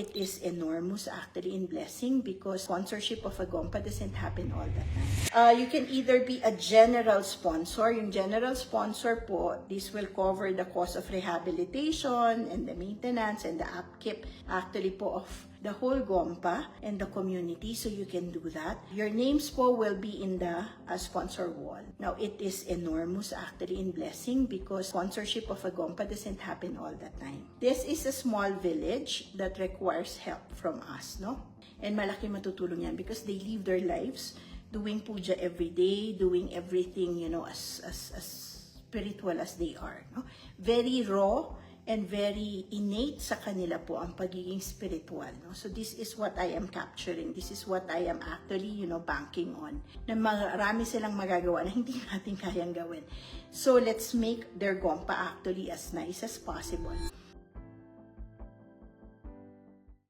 it is enormous actually in blessing because sponsorship of a Gompa doesn't happen all the time. Uh, you can either be a general sponsor. Yung general sponsor po, this will cover the cost of rehabilitation and the maintenance and the upkeep actually po of the whole Gompa and the community so you can do that. Your names po will be in the uh, sponsor wall. Now it is enormous actually in blessing because sponsorship of a Gompa doesn't happen all the time. This is a small village that requires help from us, no? And malaki matutulong yan because they live their lives doing puja every day, doing everything, you know, as, as, as spiritual as they are. No? Very raw and very innate sa kanila po ang pagiging spiritual. No? So this is what I am capturing. This is what I am actually, you know, banking on. Na marami silang magagawa na hindi natin kayang gawin. So let's make their gompa actually as nice as possible.